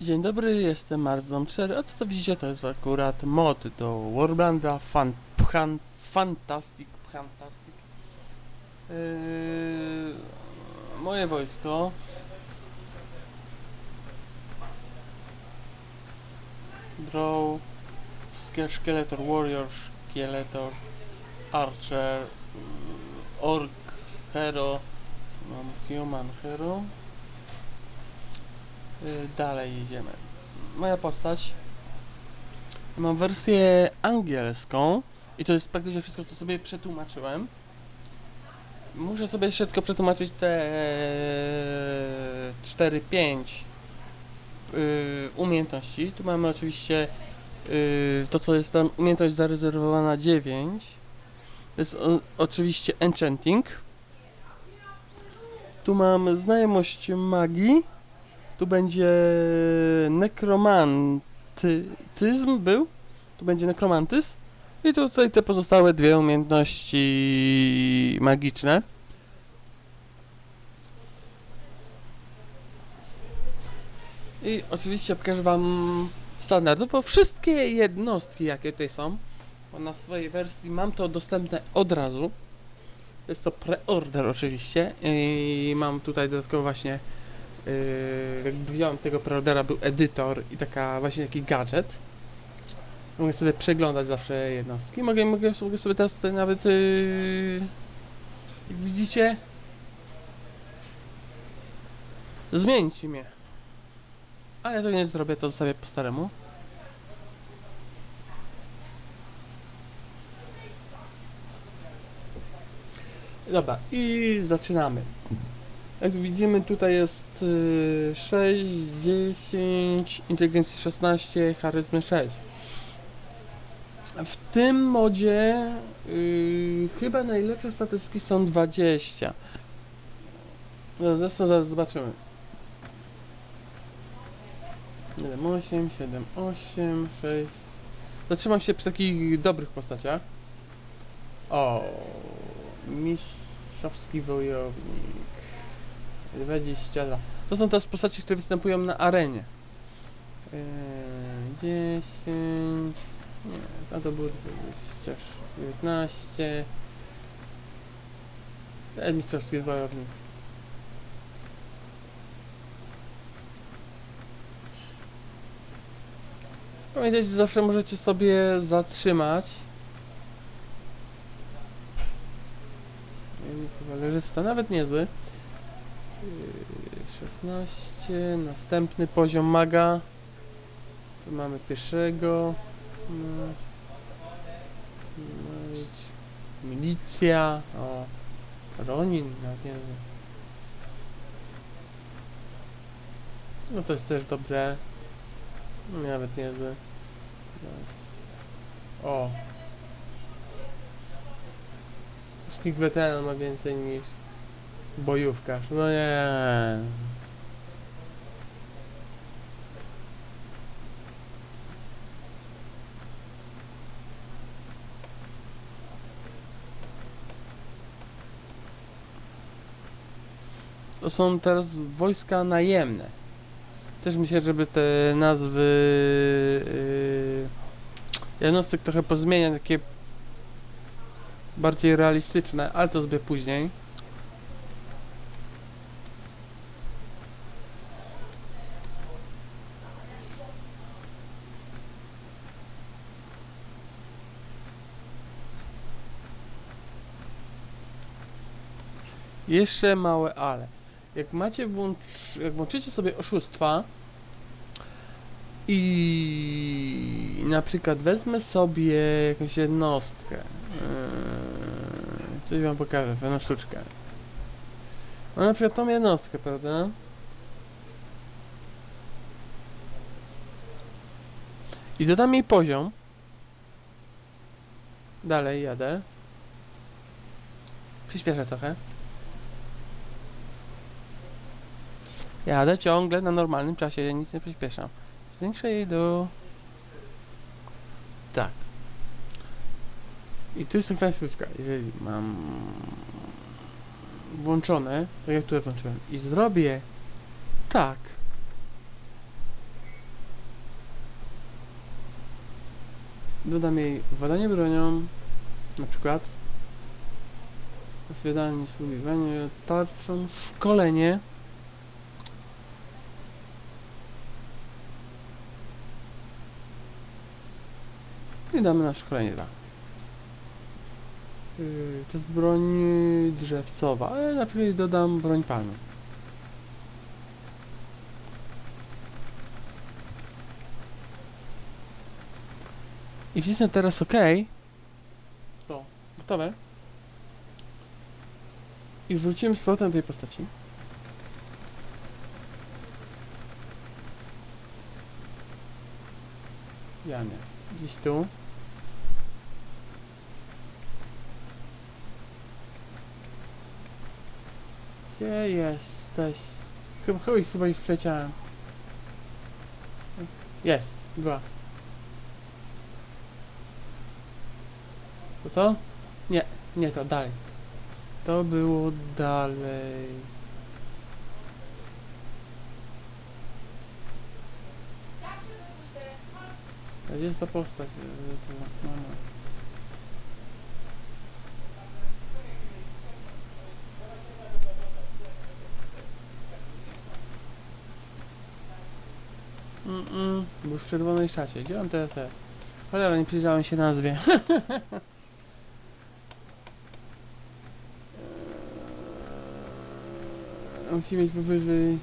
Dzień dobry, jestem Marzon 4, a co to widzicie, to jest akurat mod do Warbranda fan, Pchan, Fantastic, Fantastic. Yy, moje wojsko. Draw, Ske- Skeletor Warrior, Skeletor, Archer, Orc, Hero, mam Human Hero. Y, Dalej idziemy. Moja postać. Mam wersję angielską i to jest praktycznie wszystko, co sobie przetłumaczyłem. Muszę sobie jeszcze tylko przetłumaczyć te 4-5 y, umiejętności. Tu mamy oczywiście y, to, co jest tam umiejętność zarezerwowana 9. To jest oczywiście enchanting. Tu mam znajomość magii. Tu będzie nekromantyzm był. Tu będzie nekromantyzm. I tutaj te pozostałe dwie umiejętności magiczne. I oczywiście pokażę wam standardowo wszystkie jednostki, jakie tutaj są. Bo na swojej wersji mam to dostępne od razu. Jest to preorder oczywiście. I mam tutaj dodatkowo właśnie jakby wziąłem tego preordera, był edytor i taka właśnie taki gadżet. Mogę sobie przeglądać zawsze jednostki. Mogę, mogę, mogę sobie teraz tutaj nawet yy, jak widzicie zmienić imię. Ale tego nie zrobię, to zostawię po staremu. Dobra, i zaczynamy. Jak widzimy tutaj jest y, 6, 10, inteligencji 16, charyzmy 6. W tym modzie y, chyba najlepsze statystyki są 20. No, Zresztą zaraz zobaczymy. 7, 8, 7, 8, 6. Zatrzymam się przy takich dobrych postaciach. O, mistrzowski wojownik. 22. To są teraz postacie, które występują na arenie. Yy, 10. Nie, a to było 20. 19. E, mistrzowski wojownik. Pamiętajcie, że zawsze możecie sobie zatrzymać. Kawalerzysta, nawet niezły. Yy, 16, następny poziom maga. Tu mamy pierwszego. No. Mage. Milicja. O. Ronin, nawet nie wiem. No to jest też dobre. No, Nawet niezły. O. Wszystkich weteran ma więcej niż bojówkarz. No nie. To są teraz wojska najemne. Też myślę, żeby te nazwy yy, jednostek trochę pozmieniać, takie bardziej realistyczne, ale to sobie później. Jeszcze małe ale. Jak macie włącz... jak włączycie sobie oszustwa i na przykład wezmę sobie jakąś jednostkę. Yy, coś wam pokażę, pewną sztuczkę. No na przykład tą jednostkę, prawda? I dodam jej poziom. Dalej jadę. Przyspieszę trochę. Jadę ciągle na normalnym czasie, ja nic nie przyspieszam. Zwiększę jej do... Tak. I tu jestem francuska. Jeżeli mam włączone, tak jak tu włączyłem, i zrobię tak, dodam jej władanie bronią, na przykład zwiadanie, sługiwanie, tarczą, szkolenie, I damy na szkolenie dla. Yy, to jest broń drzewcowa, ale najpierw dodam broń palną. I wcisnę teraz OK. To gotowe. I wrócimy z powrotem do tej postaci. Jan jest gdzieś tu. Gdzie jesteś? Chyba, chyba, już przeciałem. Jest, dwa. To to? Nie, nie to, dalej. To było dalej. Gdzie jest ta postać? E, no. Mm-mm, był w czerwonej szacie. Gdzie on teraz? Cholera, nie przyjrzałem się nazwie. Eee, Musi mieć powyżej...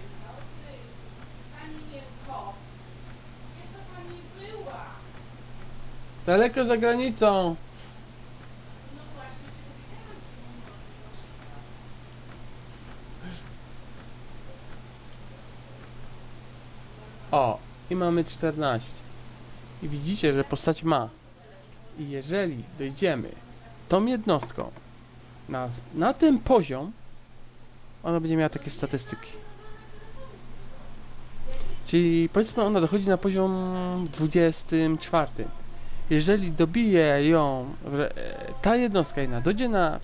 Daleko za granicą! O, i mamy 14. I widzicie, że postać ma. I jeżeli dojdziemy tą jednostką na, na ten poziom, ona będzie miała takie statystyki. Czyli powiedzmy ona dochodzi na poziom 24. Jeżeli dobije ją ta jednostka jedna, dojdzie na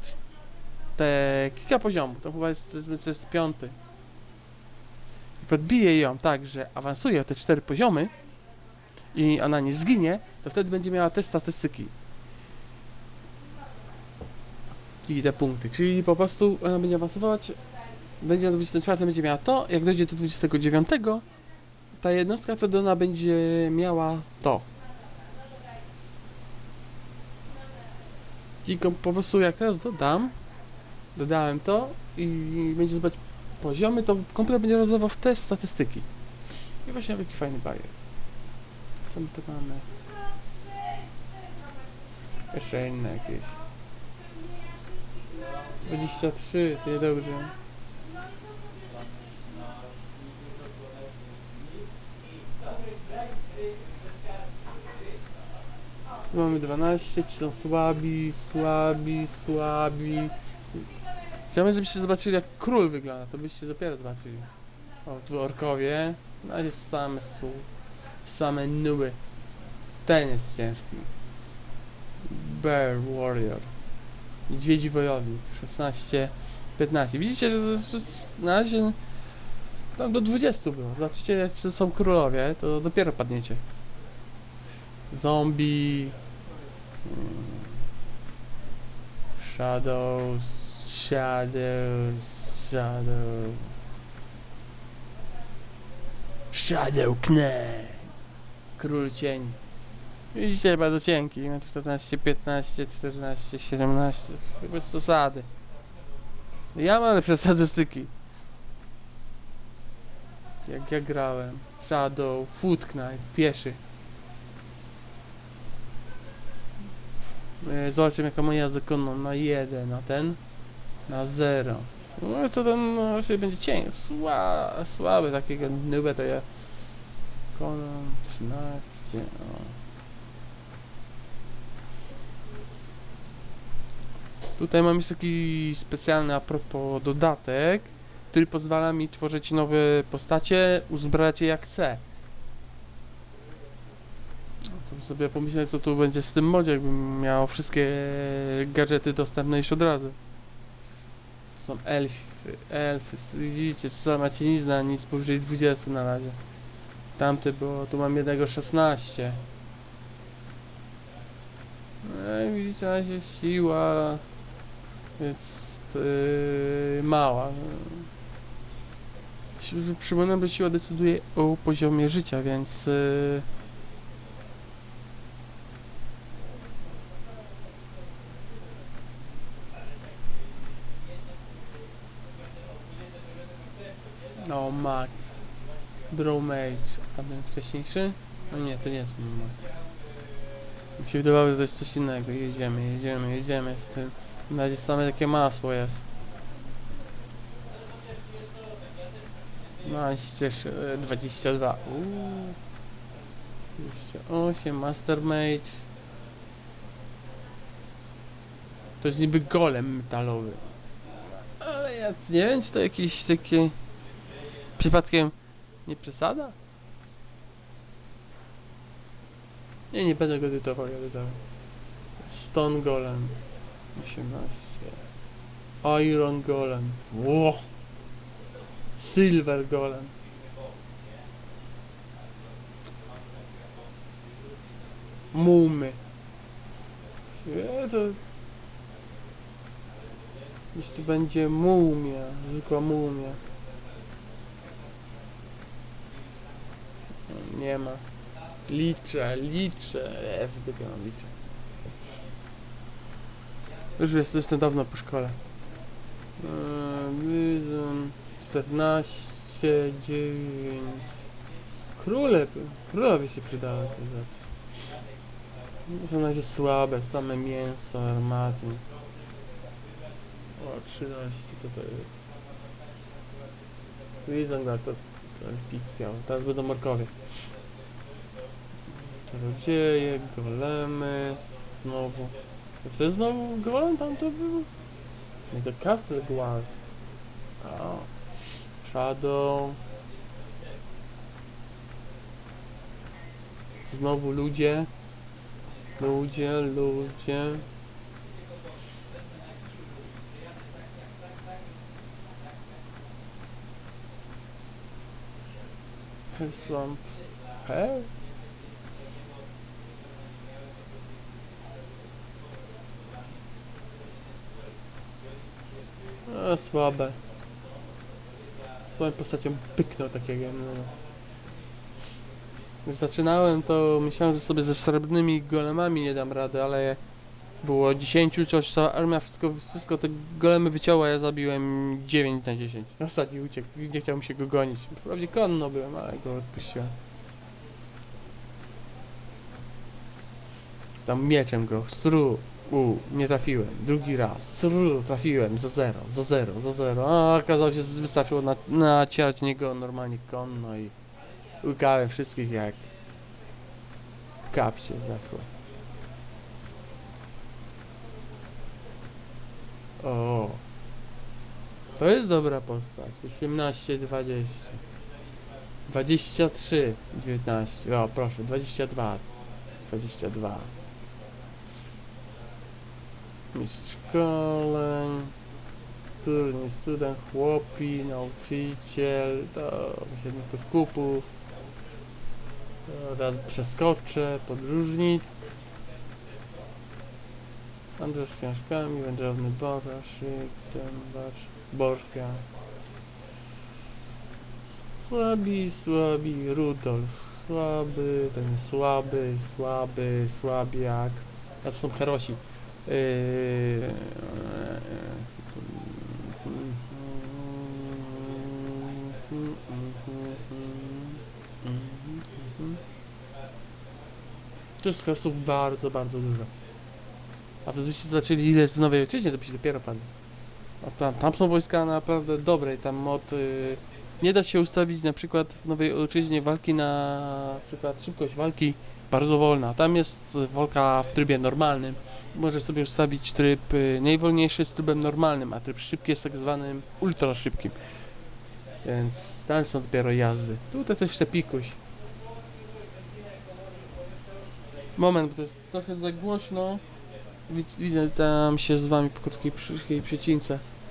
te kilka poziomów, to chyba jest, to jest, to jest piąty podbije ją tak, że awansuje o te cztery poziomy i ona nie zginie, to wtedy będzie miała te statystyki. I te punkty. Czyli po prostu ona będzie awansować, będzie na 24 będzie miała to, jak dojdzie do 29, ta jednostka wtedy ona będzie miała to. I po prostu jak teraz dodam, dodałem to i będzie zobaczyć poziomy, to komputer będzie rozdawał w te statystyki. I właśnie taki fajny bajer. Co my tu mamy? Jeszcze inne jakieś. 23, to niedobrze. Mamy 12, ci są słabi, słabi, słabi. Chciałbym, żebyście zobaczyli jak król wygląda, to byście dopiero zobaczyli. O, tu orkowie, no jest same su, same nuby. Ten jest ciężki. Bear Warrior. Niedźwiedzi wojownik, 16, 15. Widzicie, że, że, że na razie tam do 20 było. Zobaczycie, to są królowie, to dopiero padniecie. Zombie. mm, Shadows, Shadows, Shadow. Shadow Knight. Król cień. Widzicie, bardzo cienki. Ma 14, 15, 14, 17. Chyba Bez zasady. Ja mam lepsze statystyki. Jak ja grałem. Shadow, Foot Knight, pieszy. E, Zobaczmy jaka moja jazda konną na 1, a ten na 0. No to ten raczej będzie cień. Sła, słaby takiego nubę to ja. Konon 13. O. Tutaj mam jeszcze taki specjalny a propos dodatek, który pozwala mi tworzyć nowe postacie, uzbrać je jak chcę. No to sobie pomyśleć co tu będzie z tym modzie, jakbym miał wszystkie gadżety dostępne już od razu. Są elfy, elfy, widzicie, sama cienizna, nic powyżej 20 na razie. Tamte było, tu mam jednego 16. No i widzicie, na razie siła jest yy, mała. Przypominam, że siła decyduje o poziomie życia, więc yy, No, Mac. Bromage. A tam ten wcześniejszy? No nie, to nie jest Mac. Mi się wydawało, że to jest coś innego. Jedziemy, jedziemy, jedziemy z tym. Na razie same takie masło jest. 12, sz- e, 22. Uuu. 28, Mastermate. To jest niby golem metalowy. Ale ja nie wiem, czy to jakiś taki... Przypadkiem nie przesada? Nie, nie będę go edytował, ja edytował. Stone Golem. 18 Iron Golem. Ło! Silver Golem. Mumy. Nie, to... Jeśli będzie mumia, zwykła mumia Nie ma. Liczę, liczę. F dopiero liczę. Już jest, jestem dawno po szkole. Bizon 14, 9. Króle, królowie się przydały te rzeczy. Są na razie słabe, same mięso, armaty. O, 13, co to jest? Wizongar to, ale teraz będą morkowie. Czarodzieje, golemy, znowu. To jest znowu golem tam to był? Nie, to Castle Guard. O. Shadow. Znowu ludzie. Ludzie, ludzie. Swamp. Hell? A, słabe. Słabą postacią pyknął takiego. No. Zaczynałem to myślałem, że sobie ze srebrnymi golemami nie dam rady, ale było 10, coś cała armia, wszystko, wszystko te golemy wycięła, ja zabiłem 9 na 10. Ostatni uciekł, nie chciał mi się go gonić. Wprawdzie konno byłem, ale go odpuściłem. Tam mieczem go, stru, u, nie trafiłem. Drugi raz, stru, trafiłem, za zero, za zero, za zero. A okazało się, że wystarczyło na, nacierać niego normalnie konno i łykałem wszystkich jak kapcie zachło. O, to jest dobra postać. 18, 20. 23, 19. O, proszę, 22. 22. Mistrz szkoleń. Turniej student, chłopi, nauczyciel, to siedmiu kupów. Teraz przeskoczę, podróżnik. Handel z książkami, wędrowny boraszyk, tębacz, bożka. Słabi, słabi, Rudolf. Słaby, ten słaby, słaby, słabiak. A to są herosi. Yy, jest hersów bardzo, bardzo dużo. A gdybyście zobaczyli ile jest w Nowej Ojczyźnie, to by się dopiero padli. A tam, tam są wojska naprawdę dobre i tam mod... Y, nie da się ustawić na przykład w Nowej Ojczyźnie walki na, na przykład szybkość walki bardzo wolna. Tam jest walka w trybie normalnym. Możesz sobie ustawić tryb y, najwolniejszy z trybem normalnym, a tryb szybki jest tak zwanym ultra szybkim. Więc tam są dopiero jazdy. Tutaj też te pikuś. Moment, bo to jest trochę za głośno. Wid- Widzę tam się z wami po krótkiej, krótkiej przecince.